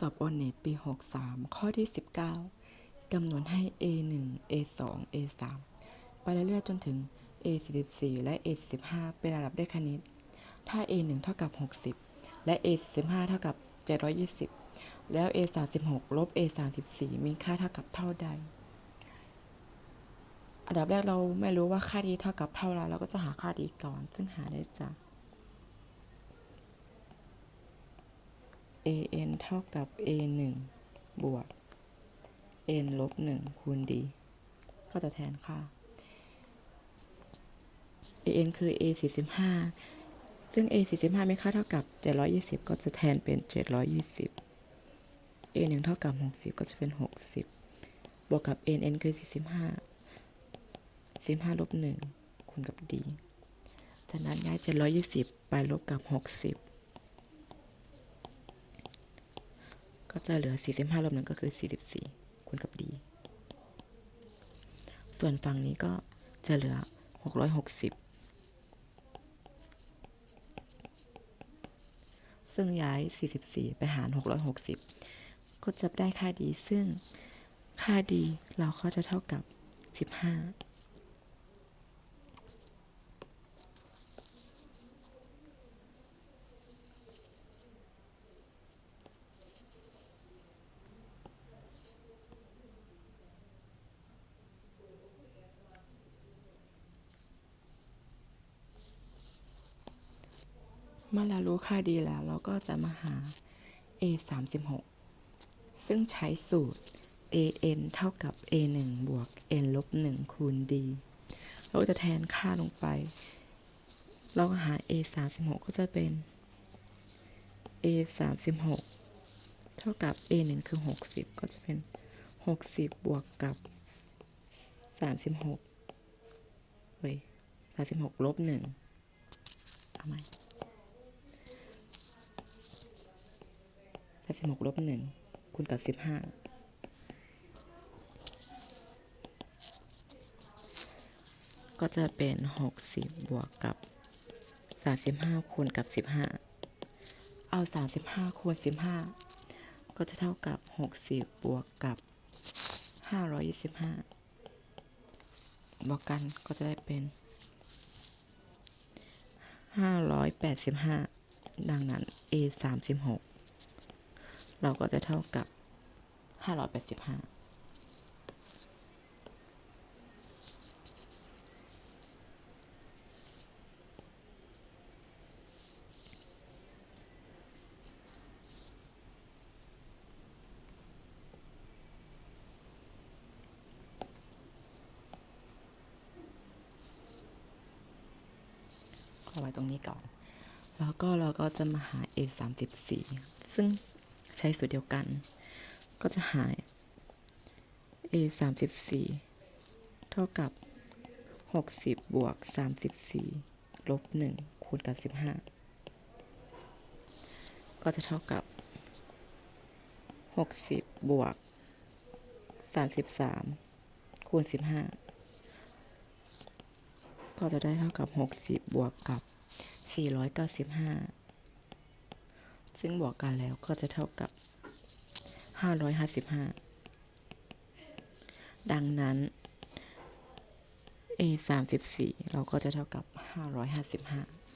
สอบโอเน็ตปี 63 ข้อที่ 19 กำหนดให้ A1 A2 A3 ไปเรื่อยๆจนถึง A44 และ A45 เป็นระดับเลขคณิต ถ้า A1 เท่ากับ 60 และ A45 เท่ากับ 720 แล้ว A36 ลบ A34 มีค่าเท่ากับเท่าใด อันดับแรกเราไม่รู้ว่าค่าดีเท่ากับเท่าไรเราก็จะหาค่าดีก่อน ซึ่งหาได้จาก an เท่ากับ a 1บวก n ลบ1คูณ d ก็จะแทนค่า an คือ a 45ซึ่ง a 45ไม่ค่าเท่ากับ 720 ก็จะแทนเป็น 720 a 1เท่ากับ 60 ก็จะเป็น 60 บวกกับ n n คือ 45 45ลบ1คูณกับ d จากนั้นย้าย720 ไปลบกับ 60 ก็จะเหลือ 45ลบ1ก็คือ 44คูณกับ d ส่วนฝั่งนี้ก็จะเหลือ 660 ซึ่งย้าย 44 ไปหาร 660 ก็จะได้ค่าดีซึ่งค่าดีเราก็จะเท่ากับ 15 เมื่อเรารู้ค่าดีแล้วเราก็จะมาหา a 3 6ซึ่งใช้สูตร an เท่ากับ a 1บวก n ลบ1คูณ d เราจะแทนค่าลงไป เราหา a 3 6ก็จะเป็น a 3 6เท่ากับ a 1คือ 60 ก็จะเป็น 60 บวกกับ 36เฮ้ย36ลบ1เอาใหม่ สิบหกลบหนึ่งคูณกับสิบห้าก็จะเป็นหกสิบบวกกับสามสิบห้าคูณกับสิบห้าเอาสามสิบห้าคูณสิบห้าก็จะเท่ากับหกสิบบวกกับห้าร้อยยี่สิบห้าบวกกันก็จะได้เป็นห้าร้อยแปดสิบห้าดังนั้น a สามสิบหก เราก็จะเท่ากับ 585เอาไว้ตรงนี้ก่อน แล้วก็เราก็จะมาหา a 34ซึ่ง ใช้สูตรเดียวกัน ก็จะหาย a 34 เท่ากับ 60 บวก 34 ลบ 1 คูณกับ 15 ก็จะเท่ากับ 60 บวก 33 คูณ 15 ก็จะได้เท่ากับ 60 บวกกับ 495 ซึ่งบวกกันแล้วก็จะเท่ากับ 555 ดังนั้น a 34เราก็จะเท่ากับ 555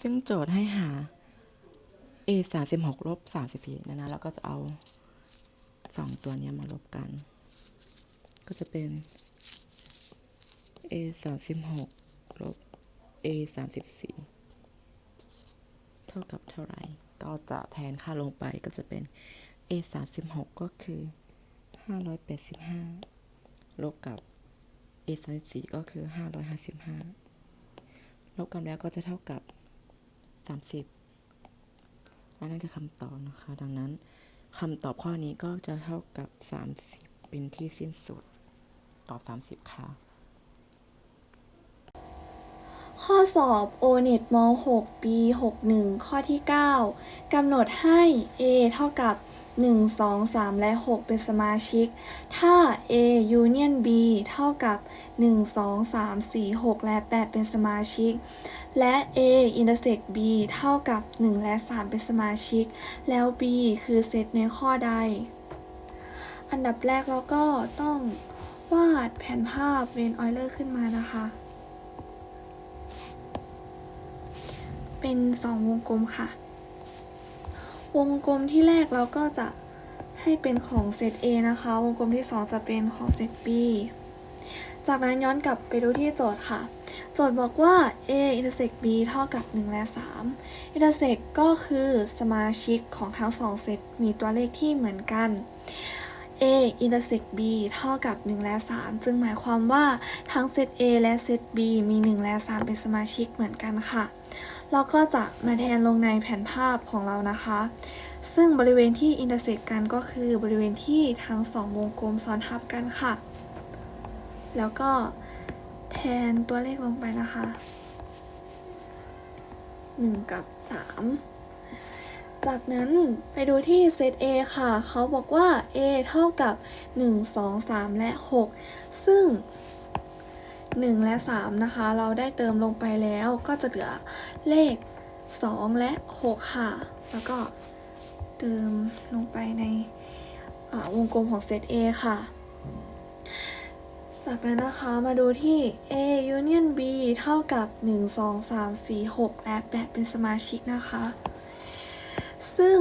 ซึ่งโจทย์ให้หา a สามสิบหกลบสามสิบสี่นะนะแล้วก็จะเอาสองตัวนี้มาลบกัน ก็จะเป็น a สามสิบหกลบ a สามสิบสี่เท่ากับเท่าไหร่ ก็จะแทนค่าลงไปก็จะเป็น a สามสิบหกก็คือห้าร้อยแปดสิบห้าลบกับ a สามสิบสี่ก็คือห้าร้อยห้าสิบห้าลบกันแล้วก็จะเท่ากับ สามสิบและนั่นคือคำตอบนะคะ ดังนั้นคำตอบข้อนี้ก็จะเท่ากับสามสิบเป็นที่สิ้นสุด ตอบสามสิบค่ะ ข้อข้อสอบ o n e t ม .6 ปี 61 ข้อที่ 9กำหนดให้ A เท่ากับ 1 2 3 และ 6 เป็นสมาชิก ถ้า A union B เท่ากับ 1 2 3 4 6 และ 8 เป็นสมาชิก และ A intersect B เท่ากับ 1 และ 3 เป็นสมาชิก แล้ว B คือเซตในข้อใด อันดับแรกเราก็ต้องวาดแผนภาพเวนออยเลอร์ขึ้นมานะคะ เป็นสองวงกลมค่ะ วงกลมที่แรกเราก็จะให้เป็นของเซต A นะคะ วงกลมที่สองจะเป็นของเซต B จากนั้นย้อนกลับไปดูที่โจทย์ค่ะ โจทย์บอกว่า A intersect B เท่ากับ 1 และ 3 intersect ก็คือสมาชิกของทั้งสองเซตมีตัวเลขที่เหมือนกัน A intersect B เท่ากับ 1 และ 3 จึงหมายความว่าทั้งเซต A และเซต B มี 1 และ 3 เป็นสมาชิกเหมือนกันค่ะ เราก็จะมาแทนลงในแผนภาพของเรานะคะ ซึ่งบริเวณที่ intersect กันก็คือบริเวณที่ทั้งสองวงกลมซ้อนทับกันค่ะ แล้วก็แทนตัวเลขลงไปนะคะ 1 กับ 3 จากนั้นไปดูที่เซต A ค่ะ เขาบอกว่า A เท่ากับ 1 2 3 และ 6 ซึ่ง 1 และ 3 นะคะ เราได้เติมลงไปแล้วก็จะเหลือเลข 2 และ 6 ค่ะ แล้วก็เติมลงไปในวงกลมของเซต A ค่ะ จากนั้นนะคะมาดูที่ A union B เท่ากับ 1 2 3 4 6 และ 8 เป็นสมาชิกนะคะ ซึ่ง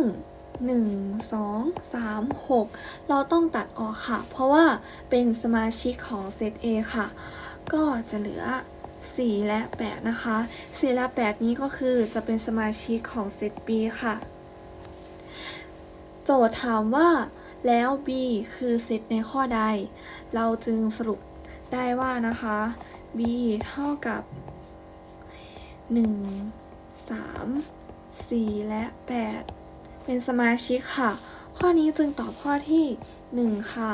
1 2 3 6 เราต้องตัดออกค่ะ เพราะว่าเป็นสมาชิกของเซต A ค่ะ ก็จะเหลือ 4 และ 8 นะคะ 4 และ 8 นี้ก็คือจะเป็นสมาชิกของเซต B ค่ะ โจทย์ถามว่าแล้ว B คือเซตในข้อใด เราจึงสรุปได้ว่านะคะ B เท่ากับ 1 3 4 และ 8 เป็นสมาชิกค่ะ ข้อนี้จึงตอบข้อที่ 1 ค่ะ